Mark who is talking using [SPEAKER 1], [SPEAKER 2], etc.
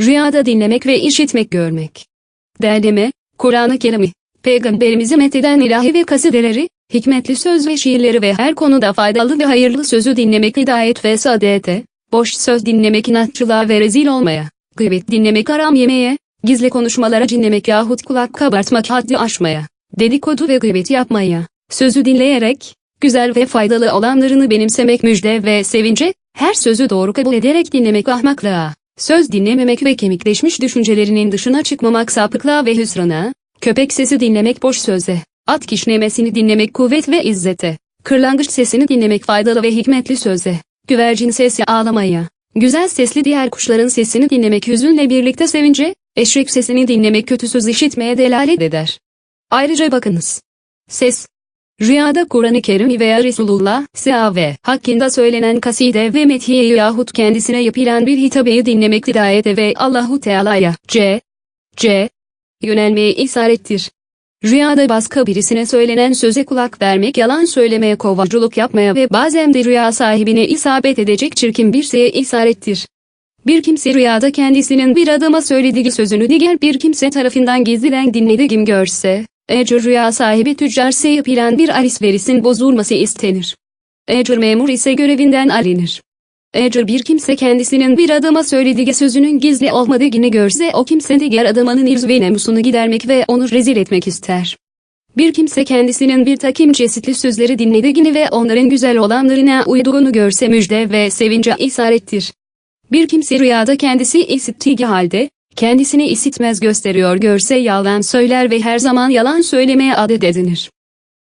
[SPEAKER 1] Rüyada dinlemek ve işitmek görmek. Derleme, Kur'an-ı Kerim'i, Peygamberimizi metheden ilahi ve kasideleri, hikmetli söz ve şiirleri ve her konuda faydalı ve hayırlı sözü dinlemek hidayet ve saadete, boş söz dinlemek inatçılığa ve rezil olmaya, gıybet dinlemek haram yemeye, gizli konuşmalara dinlemek yahut kulak kabartmak haddi aşmaya, dedikodu ve gıybet yapmaya, sözü dinleyerek, güzel ve faydalı olanlarını benimsemek müjde ve sevince, her sözü doğru kabul ederek dinlemek ahmaklığa, söz dinlememek ve kemikleşmiş düşüncelerinin dışına çıkmamak sapıklığa ve hüsrana, köpek sesi dinlemek boş söze, at kişnemesini dinlemek kuvvet ve izzete, kırlangıç sesini dinlemek faydalı ve hikmetli söze, güvercin sesi ağlamaya, güzel sesli diğer kuşların sesini dinlemek hüzünle birlikte sevince, eşek sesini dinlemek kötü söz işitmeye delalet eder. Ayrıca bakınız. Ses, Rüyada Kur'an-ı Kerim veya Resulullah S.A.V. hakkında söylenen kaside ve methiye yahut kendisine yapılan bir hitabeyi dinlemek hidayete ve Allahu Teala'ya C. C. yönelmeye isarettir. Rüyada başka birisine söylenen söze kulak vermek yalan söylemeye kovacılık yapmaya ve bazen de rüya sahibine isabet edecek çirkin bir şeye isarettir. Bir kimse rüyada kendisinin bir adama söylediği sözünü diğer bir kimse tarafından gizliden dinlediğim görse, Ecir rüya sahibi tüccarse yapılan bir aris verisin bozulması istenir. Ecir memur ise görevinden alınır. Ecir bir kimse kendisinin bir adama söylediği sözünün gizli olmadığını görse o kimse diğer adamın irz ve nemusunu gidermek ve onu rezil etmek ister. Bir kimse kendisinin bir takım çeşitli sözleri dinlediğini ve onların güzel olanlarına uyduğunu görse müjde ve sevince isarettir. Bir kimse rüyada kendisi işittiği halde, kendisini işitmez gösteriyor görse yalan söyler ve her zaman yalan söylemeye adet edinir.